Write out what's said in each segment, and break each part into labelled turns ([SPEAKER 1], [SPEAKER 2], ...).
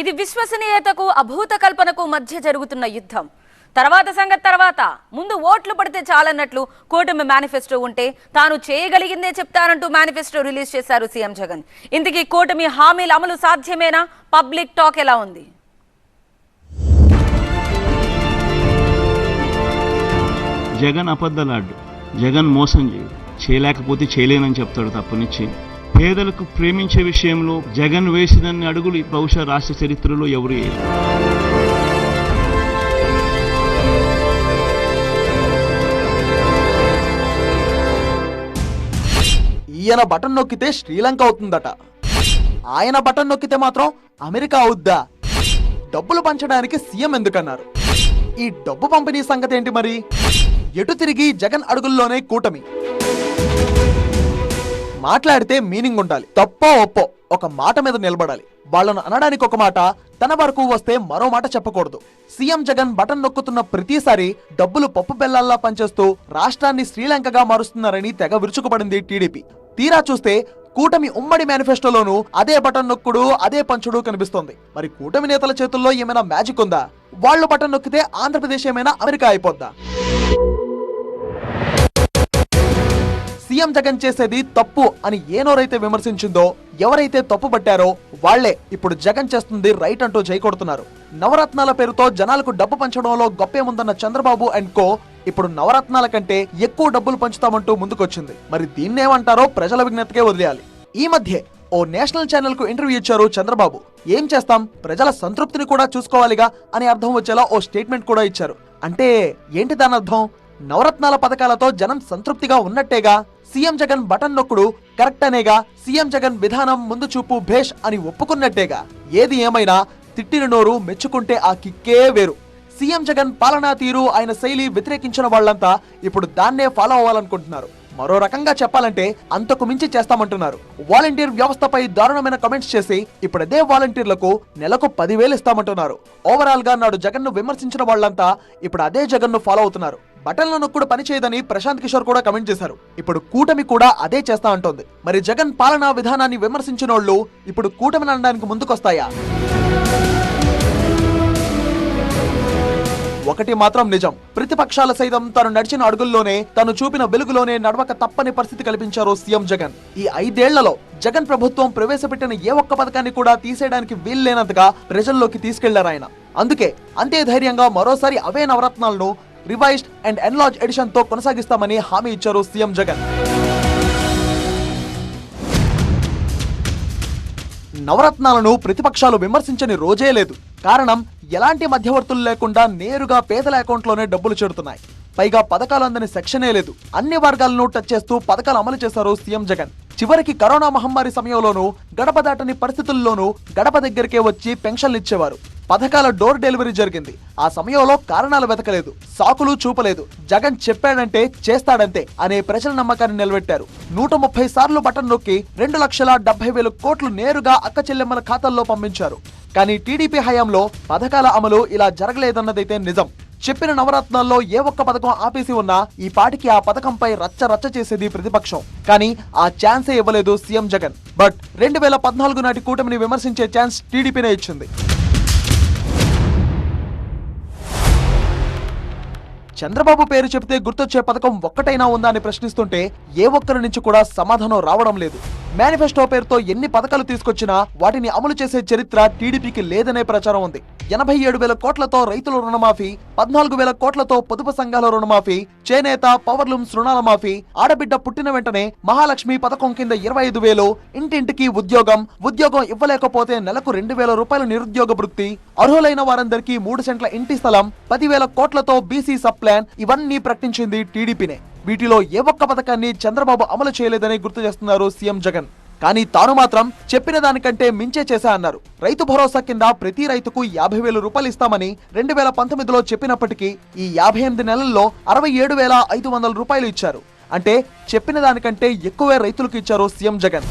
[SPEAKER 1] ఇది విశ్వసనీయతకు అభూత కల్పనకు మధ్య జరుగుతున్న యుద్ధం. తర్వాత సంగతి తర్వాత. ముందు ఓట్లు పడితే చాలన్నట్లు కూటమి మేనిఫెస్టో ఉంటే తాను చేయగలిగిందే చెప్తానంటూ మేనిఫెస్టో రిలీజ్ చేశారు సీఎం జగన్. ఇందుకీ కూటమి హామీల అమలు సాధ్యమేనా? పబ్లిక్ టాక్ ఎలా ఉంది?
[SPEAKER 2] జగన్ అబద్ధలాడ్డు జగన్ మోసం చేయడు. చేయలేకపోతే చేయలేనని చెప్తాడు తప్పనిచ్చి. పేదలకు ప్రేమించే విషయంలో జగన్ వేసినన్ని అడుగులు బహుశా రాష్ట్ర చరిత్రలో ఎవరు
[SPEAKER 3] ఈయన బటన్ నొక్కితే శ్రీలంక అవుతుందట. ఆయన బటన్ నొక్కితే మాత్రం అమెరికా అవుద్దా? డబ్బులు పంచడానికి సీఎం ఎందుకన్నారు? ఈ డబ్బు పంపిణీ సంగతి ఏంటి మరి? ఎటు తిరిగి జగన్ అడుగుల్లోనే కూటమి? మాట్లాడితే మీనింగ్ ఉండాలి. తప్పో ఒప్పో ఒక మాట మీద నిలబడాలి. వాళ్ళను అనడానికి ఒక మాట తన వరకు వస్తే మరో మాట చెప్పకూడదు. సీఎం జగన్ బటన్ నొక్కుతున్న ప్రతిసారి డబ్బులు పప్పు బెల్లాల్లా పనిచేస్తూ రాష్ట్రాన్ని శ్రీలంకగా మారుస్తున్నారని తెగ విరుచుకుపడింది టీడీపీ. తీరా చూస్తే కూటమి ఉమ్మడి మేనిఫెస్టోలోనూ అదే బటన్ నొక్కుడు అదే పంచుడు కనిపిస్తోంది. మరి కూటమి నేతల చేతుల్లో ఏమైనా మ్యాజిక్ ఉందా? వాళ్ళు బటన్ నొక్కితే ఆంధ్రప్రదేశ్ ఏమైనా అమెరికా అయిపోద్దా? సీఎం జగన్ చేసేది తప్పు అని ఏ నోరైతే విమర్శించిందో ఎవరైతే తప్పు పట్టారో వాళ్ళే ఇప్పుడు జగన్ చేస్తుంది రైట్ అంటూ జై కొడుతున్నారు. నవరత్నాల పేరుతో జనాలకు డబ్బు పంచడంలో గొప్పేముందన్న చంద్రబాబు అండ్ కో ఇప్పుడు నవరత్నాల కంటే ఎక్కువ డబ్బులు పంచుతామంటూ ముందుకొచ్చింది. మరి దీన్నేమంటారో ప్రజల విజ్ఞతకే వదిలేయాలి. ఈ మధ్య ఓ నేషనల్ ఛానల్కు ఇంటర్వ్యూ ఇచ్చారు చంద్రబాబు. ఏం చేస్తాం? ప్రజల సంతృప్తిని కూడా చూసుకోవాలిగా అని అర్థం వచ్చేలా ఓ స్టేట్మెంట్ కూడా ఇచ్చారు. అంటే ఏంటి దాని అర్థం నవరత్నాల పథకాలతో జనం సంతృప్తిగా ఉన్నట్టేగా? సీఎం జగన్ బటన్ నొక్కుడు కరెక్ట్ అనేగా సీఎం జగన్ విధానం ముందు చూపు భేష్ అని ఒప్పుకున్నట్టేగా. ఏది ఏమైనా తిట్టిన నోరు మెచ్చుకుంటే ఆ కిక్కే వేరు. సీఎం జగన్ పాలనా తీరు ఆయన శైలి వ్యతిరేకించిన వాళ్ళంతా ఇప్పుడు దాన్నే ఫాలో అవ్వాలనుకుంటున్నారు. మరో రకంగా చెప్పాలంటే అంతకు మించి చేస్తామంటున్నారు. వాలంటీర్ వ్యవస్థపై దారుణమైన కమెంట్స్ చేసి ఇప్పుడు అదే వాలంటీర్లకు నెలకు పదివేలు ఇస్తామంటున్నారు. ఓవరాల్గా నాడు జగన్ను విమర్శించిన వాళ్ళంతా ఇప్పుడు అదే జగన్ను ఫాలో అవుతున్నారు. బటన్ల నొక్కుడు పనిచేయదని ప్రశాంత్ కిషోర్ కూడా కమెంట్ చేశారు. ఇప్పుడు కూటమి కూడా అదే చేస్తా అంటోంది. మరి జగన్ పాలనా విధానాన్ని విమర్శించిన వాళ్ళు ఇప్పుడు కూటమిని అనడానికి ముందుకొస్తాయా? ఒకటి మాత్రం నిజం. ప్రతిపక్షాల సైతం తను నడిచిన అడుగుల్లోనే తను చూపిన వెలుగులోనే నడవక తప్పని పరిస్థితి కల్పించారు సీఎం జగన్. ఈ ఐదేళ్ళలో జగన్ ప్రభుత్వం ప్రవేశపెట్టిన ఏ ఒక్క పథకాన్ని కూడా తీసేయడానికి వీల్లేనంతగా ప్రజల్లోకి తీసుకెళ్ళారు ఆయన. అందుకే అంతే ధైర్యంగా మరోసారి అవే నవరత్నాలను రివైజ్డ్ అండ్ ఎన్లార్జ్ ఎడిషన్తో కొనసాగిస్తామని హామీ ఇచ్చారు సీఎం జగన్. నవరత్నాలను ప్రతిపక్షాలు విమర్శించని రోజే లేదు. కారణం ఎలాంటి మధ్యవర్తులు లేకుండా నేరుగా పేదల అకౌంట్లోనే డబ్బులు చేరుతున్నాయి. పైగా పథకాలు అందని సెక్షనే లేదు. అన్ని వర్గాలను టచ్ చేస్తూ పథకాలు అమలు చేశారు సీఎం జగన్. చివరికి కరోనా మహమ్మారి సమయంలోనూ గడప దాటని పరిస్థితుల్లోనూ గడప దగ్గరికే వచ్చి పెన్షన్లు ఇచ్చేవారు. పథకాల డోర్ డెలివరీ జరిగింది. ఆ సమయంలో కారణాలు వెతకలేదు. సాకులు చూపలేదు. జగన్ చెప్పాడంటే చేస్తాడంతే అనే ప్రజల నమ్మకాన్ని నిలబెట్టారు. నూట ముప్పై సార్లు బటన్ నొక్కి రెండు లక్షల డెబ్బై వేల కోట్లు నేరుగా అక్క చెల్లెమ్మల ఖాతాల్లో పంపించారు. కానీ టీడీపీ హయాంలో పథకాల అమలు ఇలా జరగలేదన్నదైతే నిజం. చెప్పిన నవరత్నాల్లో ఏ ఒక్క పథకం ఆపేసి ఉన్నా ఈ పాటికి ఆ పథకంపై రచ్చ రచ్చ చేసేది ప్రతిపక్షం. కానీ ఆ ఛాన్సే ఇవ్వలేదు సీఎం జగన్. బట్ రెండు వేల పద్నాలుగు నాటి కూటమిని విమర్శించే ఛాన్స్ టీడీపీనే ఇచ్చింది. చంద్రబాబు పేరు చెబితే గుర్తొచ్చే పథకం ఒక్కటైనా ఉందా అని ప్రశ్నిస్తుంటే ఏ ఒక్కరి నుంచి కూడా సమాధానం రావడం లేదు. మేనిఫెస్టో పేరుతో ఎన్ని పథకాలు తీసుకొచ్చినా వాటిని అమలు చేసే చరిత్ర టీడీపీకి లేదనే ప్రచారం ఉంది. ఎనభై ఏడు వేల కోట్లతో రైతుల రుణమాఫీ పద్నాలుగు వేల కోట్లతో పొదుపు సంఘాల రుణమాఫీ చేనేత పవర్లూమ్స్ రుణాల మాఫీ ఆడబిడ్డ పుట్టిన వెంటనే మహాలక్ష్మి పథకం కింద ఇరవై ఐదు వేలు ఇంటింటికి ఉద్యోగం ఉద్యోగం ఇవ్వలేకపోతే నెలకు రెండు వేల రూపాయల నిరుద్యోగ వృత్తి అర్హులైన వారందరికీ మూడు సెంట్ల ఇంటి స్థలం పదివేల కోట్లతో బీసీ సబ్ ప్లాన్ ఇవన్నీ ప్రకటించింది టీడీపీనే. వీటిలో ఏ ఒక్క పథకాన్ని చంద్రబాబు అమలు చేయలేదని గుర్తు చేస్తున్నారు సీఎం జగన్. కానీ తాను మాత్రం చెప్పిన దానికంటే మించే చేశా అన్నారు. రైతు భరోసా కింద ప్రతి రైతుకు యాభై వేల రూపాయలు ఇస్తామని రెండు వేల పంతొమ్మిదిలో చెప్పినప్పటికీ ఈ యాభై ఎనిమిది నెలల్లో అరవై ఏడు వేల ఐదు వందల రూపాయలు ఇచ్చారు. అంటే చెప్పిన దానికంటే ఎక్కువే రైతులకు ఇచ్చారు సీఎం జగన్.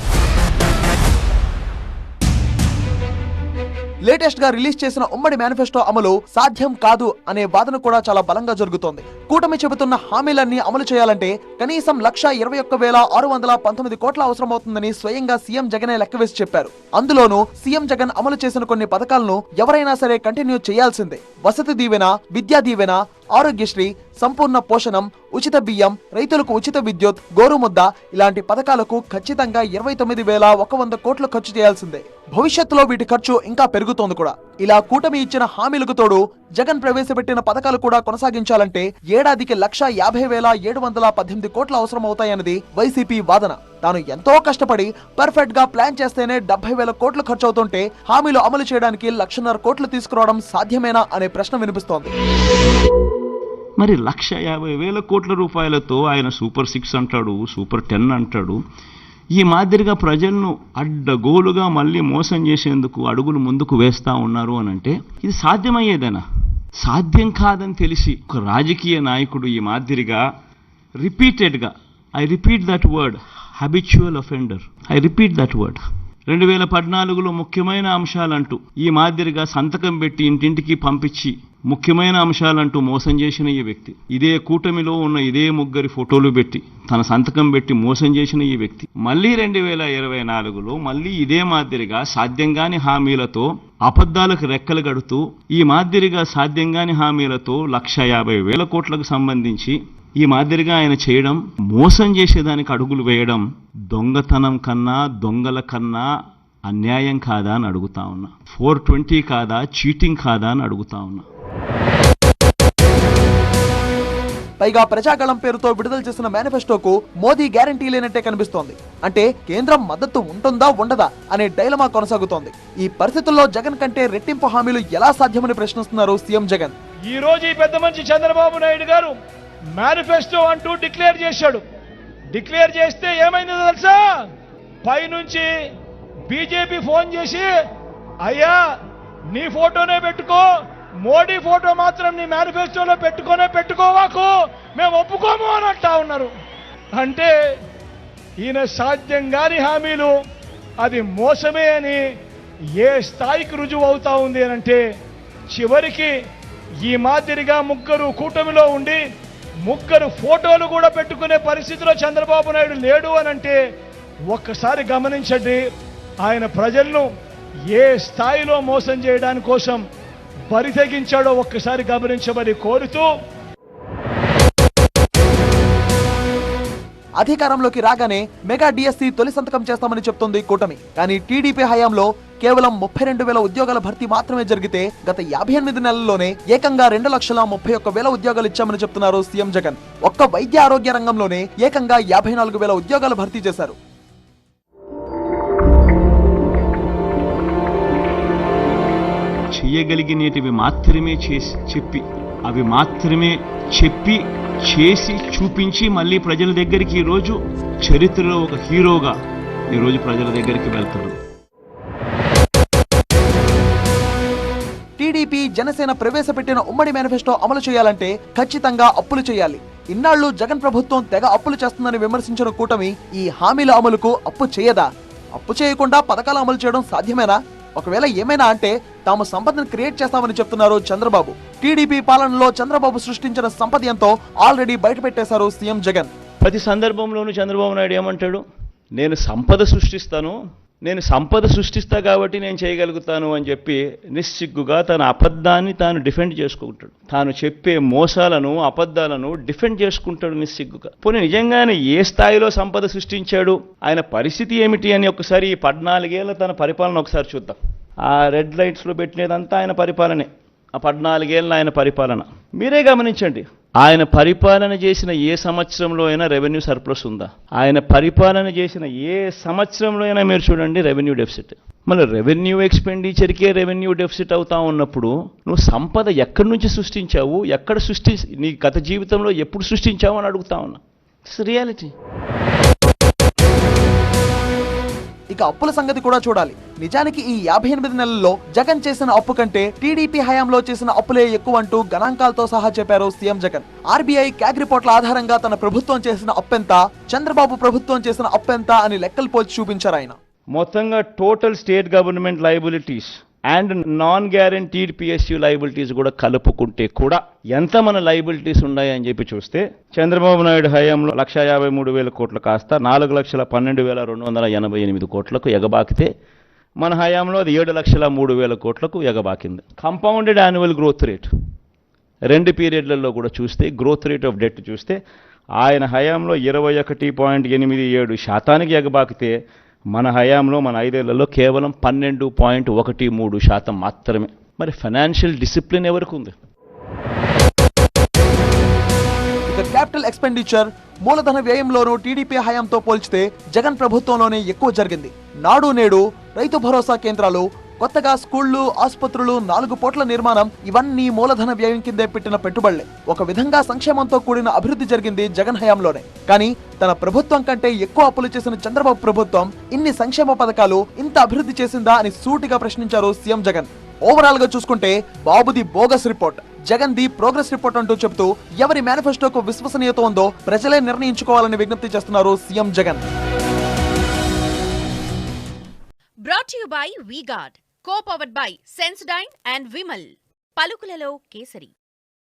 [SPEAKER 3] లేటెస్ట్గా రిలీజ్ చేసిన ఉమ్మడి మేనిఫెస్టో అమలు సాధ్యం కాదు అనే వాదన కూడా చాలా బలంగా జరుగుతోంది. కూటమి చెబుతున్న హామీలన్నీ అమలు చేయాలంటే కనీసం లక్ష ఇరవై ఒక్క వేల ఆరు వందల పంతొమ్మిది కోట్ల అవసరమవుతుందని స్వయంగా సీఎం జగనే లెక్కవేసి చెప్పారు. అందులోనూ సీఎం జగన్ అమలు చేసిన కొన్ని పథకాలను ఎవరైనా సరే కంటిన్యూ చేయాల్సిందే. వసతి దీవెన విద్యా దీవెన ఆరోగ్యశ్రీ సంపూర్ణ పోషణం ఉచిత బియ్యం రైతులకు ఉచిత విద్యుత్ గోరుముద్ద ఇలాంటి పథకాలకు ఖచ్చితంగా ఇరవై తొమ్మిది వేల ఒక వంద కోట్లు ఖర్చు చేయాల్సిందే. భవిష్యత్తులో వీటి ఖర్చు ఇంకా పెరుగుతోంది కూడా. ఇలా కూటమి ఇచ్చిన హామీలకు తోడు జగన్ ప్రవేశపెట్టిన పథకాలు కూడా కొనసాగించాలంటే ఏడాదికి లక్ష యాభై వేల ఏడు వందల పద్దెనిమిది కోట్లు అవసరం అవుతాయన్నది వైసీపీ వాదన. తాను ఎంతో కష్టపడి పర్ఫెక్ట్గా ప్లాన్ చేస్తేనే డెబ్బై వేల కోట్లు ఖర్చు అవుతుంటే హామీలు అమలు చేయడానికి లక్షన్నర కోట్లు తీసుకురావడం సాధ్యమేనా అనే ప్రశ్న వినిపిస్తోంది.
[SPEAKER 2] మరి లక్ష యాభై వేల కోట్ల రూపాయలతో ఆయన సూపర్ సిక్స్ అంటాడు సూపర్ టెన్ అంటాడు. ఈ మాదిరిగా ప్రజలను అడ్డగోలుగా మళ్ళీ మోసం చేసేందుకు అడుగులు ముందుకు వేస్తూ ఉన్నారు అని అంటే ఇది సాధ్యమయ్యేదేనా? సాధ్యం కాదని తెలిసి ఒక రాజకీయ నాయకుడు ఈ మాదిరిగా రిపీటెడ్గా I repeat that word habitual offender I repeat that word రెండు వేల పద్నాలుగులో ముఖ్యమైన అంశాలంటూ ఈ మాదిరిగా సంతకం పెట్టి ఇంటింటికి పంపించి ముఖ్యమైన అంశాలంటూ మోసం చేసిన ఈ వ్యక్తి. ఇదే కూటమిలో ఉన్న ఇదే ముగ్గురి ఫోటోలు పెట్టి తన సంతకం పెట్టి మోసం చేసిన ఈ వ్యక్తి. మళ్ళీ రెండు వేల ఇరవై నాలుగులో మళ్ళీ ఇదే మాదిరిగా సాధ్యంగాని హామీలతో అబద్ధాలకు రెక్కలు గడుతూ ఈ మాదిరిగా సాధ్యంగాని హామీలతో లక్ష యాభై వేల కోట్లకు సంబంధించి ఈ మాదిరిగా ఆయన చేయడం మోసం చేసేదానికి అడుగులు వేయడం దొంగతనం కన్నా దొంగల కన్నా అన్యాయం కాదా అని అడుగుతా ఉన్నా. ఫోర్ ట్వంటీ కాదా చీటింగ్ కాదా అని అడుగుతా ఉన్నా.
[SPEAKER 3] పైగా ప్రజాగళం పేరుతో విడుదల చేసిన మేనిఫెస్టోకు మోదీ గ్యారంటీ లేనట్టే కనిపిస్తోంది. అంటే కేంద్రం మద్దతు ఉంటుందా ఉండదా అనే డైలమా కొనసాగుతోంది. ఈ పరిస్థితుల్లో జగన్ కంటే రెట్టింపు హామీలు ఎలా సాధ్యమని ప్రశ్నిస్తున్నారు సీఎం జగన్.
[SPEAKER 4] ఈ రోజు ఈ పెద్ద మనిషి చంద్రబాబు నాయుడు గారు మేనిఫెస్టో అంటూ డిక్లేర్ చేశాడు. డిక్లేర్ చేస్తే ఏమైందో తెలుసా? పైనుంచి బీజేపీ ఫోన్ చేసి అయ్యా నీ ఫోటోనే పెట్టుకో. మోడీ ఫోటో మాత్రం నీ మేనిఫెస్టోలో పెట్టుకోనే పెట్టుకోవాకు. మేము ఒప్పుకోము అని అంటా ఉన్నారు. అంటే ఈయన సాధ్యం కాని హామీలు అది మోసమే అని ఏ స్థాయికి రుజువు అవుతా ఉంది అని అంటే చివరికి ఈ మాదిరిగా ముగ్గురు కూటమిలో ఉండి ముగ్గురు ఫోటోలు కూడా పెట్టుకునే పరిస్థితిలో చంద్రబాబు నాయుడు లేడు అని అంటే ఒక్కసారి గమనించండి ఆయన ప్రజలను ఏ స్థాయిలో మోసం చేయడాని కోసం బరి తెగించాడో ఒక్కసారి గమనించమని కోరుతూ
[SPEAKER 3] అధికారంలోకి రాగానే మెగా డిఎస్సి తొలి సంతకం చేస్తామని చెప్తుంది కూటమి. కానీ టీడీపీ హయాంలో కేవలం ముప్పై రెండు వేల ఉద్యోగాల భర్తీ మాత్రమే జరిగితే గత యాభై ఎనిమిది నెలల్లోనే ఏకంగా రెండు లక్షల ముప్పై ఒక్క వేల ఉద్యోగాలు ఇచ్చామని చెప్తున్నారు సీఎం జగన్. ఒక్క వైద్య ఆరోగ్య రంగంలోనే ఏకంగా యాభై నాలుగు వేల ఉద్యోగాలు భర్తీ చేశారు.
[SPEAKER 2] చేయగలిగినటివి మాత్రమే చేసి చెప్పి అవి మాత్రమే చెప్పి చేసి చూపించి మళ్ళీ ప్రజల దగ్గరికి ఈరోజు చరిత్రలో ఒక హీరోగా ఈరోజు ప్రజల దగ్గరికి వెళ్తాడు.
[SPEAKER 3] జనసేన ప్రవేశపెట్టిన ఉమ్మడి మేనిఫెస్టో అమలు చేయాలంటే ఖచ్చితంగా అప్పులు చేయాలి. ఇన్నాళ్ళు జగన్ ప్రభుత్వం తెగ అప్పులు చేస్తుందని విమర్శించిన కూటమి ఈ హామీల అమలుకు అప్పు చేయదా? అప్పు చేయకుండా పథకాలు అమలు చేయడం సాధ్యమేనా? ఒకవేళ ఏమైనా అంటే తాము సంపదను క్రియేట్ చేస్తామని చెప్తున్నారు చంద్రబాబు. టీడీపీ పాలనలో చంద్రబాబు సృష్టించిన సంపద ఎంతో ఆల్రెడీ బయటపెట్టేశారు సీఎం జగన్.
[SPEAKER 2] ప్రతి సందర్భంలోనూ చంద్రబాబు నాయుడు ఏమంటాడు? నేను సంపద సృష్టిస్తాను నేను సంపద సృష్టిస్తా కాబట్టి నేను చేయగలుగుతాను అని చెప్పి నిస్సిగ్గుగా తన అబద్ధాన్ని తాను డిఫెండ్ చేసుకుంటాడు. తాను చెప్పే మోసాలను అబద్ధాలను డిఫెండ్ చేసుకుంటాడు నిస్సిగ్గుగా. పోనీ నిజంగానే ఏ స్థాయిలో సంపద సృష్టించాడు? ఆయన పరిస్థితి ఏమిటి అని ఒకసారి ఈ పద్నాలుగేళ్ళ తన పరిపాలన ఒకసారి చూద్దాం. ఆ రెడ్ లైట్స్లో పెట్టినదంతా ఆయన పరిపాలనే. ఆ పద్నాలుగేళ్ళ ఆయన పరిపాలన. మీరే గమనించండి. ఆయన పరిపాలన చేసిన ఏ సంవత్సరంలో అయినా రెవెన్యూ సర్ప్లస్ ఉందా? ఆయన పరిపాలన చేసిన ఏ సంవత్సరంలో అయినా మీరు చూడండి రెవెన్యూ డెఫిసిట్ మళ్ళీ రెవెన్యూ ఎక్స్పెండిచర్కే రెవెన్యూ డెఫిసిట్ అవుతా ఉన్నప్పుడు నువ్వు సంపద ఎక్కడి నుంచి సృష్టించావు? ఎక్కడ సృష్టి నీ గత జీవితంలో ఎప్పుడు సృష్టించావు అని అడుగుతా ఉన్నా. ఇట్స్ రియాలిటీ
[SPEAKER 3] ఇక అప్పుల సంగతి కూడా చూడాలి. నిజానికి ఈ యాభై ఎనిమిది నెలల్లో జగన్ చేసిన అప్పు కంటే టీడీపీ హయాంలో చేసిన అప్పులే ఎక్కువ అంటూ గణాంకాలతో సహా చెప్పారు సీఎం జగన్. ఆర్బీఐ క్యాగ్ రిపోర్ట్ల ఆధారంగా తన ప్రభుత్వం చేసిన అప్పెంత చంద్రబాబు ప్రభుత్వం చేసిన అప్పెంత అని లెక్కలు పోల్చి చూపించారు ఆయన.
[SPEAKER 2] మొత్తంగా total state government liabilities and non guaranteed PSU liabilities కూడా కలుపుకుంటే కూడా ఎంత మన లైబిలిటీస్ ఉన్నాయని చెప్పి చూస్తే చంద్రబాబు నాయుడు హయాంలో లక్ష యాభై మూడు వేల కోట్లు కాస్త నాలుగు లక్షల పన్నెండు వేల రెండు వందల ఎనభై ఎనిమిది కోట్లకు ఎగబాకితే మన హయాంలో అది ఏడు లక్షల మూడు వేల కోట్లకు ఎగబాకింది. కంపౌండెడ్ యాన్యువల్ గ్రోత్ రేట్ రెండు పీరియడ్లలో కూడా చూస్తే గ్రోత్ రేట్ ఆఫ్ డెట్ చూస్తే ఆయన హయాంలో ఇరవై ఒకటి పాయింట్ ఎనిమిది ఏడు శాతానికి ఎగబాకితే మన హయాంలో మన ఐదేళ్ళలో కేవలం పన్నెండు పాయింట్ ఒకటి మూడు శాతం మాత్రమే. మరి ఫైనాన్షియల్ డిసిప్లిన్ ఎవరికి ఉంది?
[SPEAKER 3] ఇక క్యాపిటల్ ఎక్స్పెండిచర్ మూలధన వ్యయంలోనూ టీడీపీ హయాంతో పోల్చితే జగన్ ప్రభుత్వంలోనే ఎక్కువ జరిగింది. నాడు నేడు రైతు భరోసా కేంద్రాలు కొత్తగా స్కూళ్ళు ఆసుపత్రులు నాలుగు పోట్ల నిర్మాణం ఇవన్నీ మూలధన వ్యయం కిందే పెట్టిన పెట్టుబడులే. ఒక విధంగా సంక్షేమంతో కూడిన అభివృద్ధి జరిగింది జగన్ హయాంలోనే. కానీ తన ప్రభుత్వం కంటే ఎక్కువ అప్పులు చేసిన చంద్రబాబు ప్రభుత్వం ఇన్ని సంక్షేమ పథకాలు ఇంత అభివృద్ధి చేసిందా అని సూటిగా ప్రశ్నించారు సీఎం జగన్. ఓవరాల్గా చూసుకుంటే బాబుది బోగస్ రిపోర్ట్. జగన్ ది ప్రోగ్రెస్ రిపోర్ట్ అంటూ చెబుతూ ఎవరి మేనిఫెస్టోకు విశ్వసనీయత ఉందో ప్రజలే నిర్ణయించుకోవాలని విజ్ఞప్తి చేస్తున్నారు CM Jagan.
[SPEAKER 5] Brought you by V-Guard powered by Sensodyne and Vimal పలుకులలో kesari.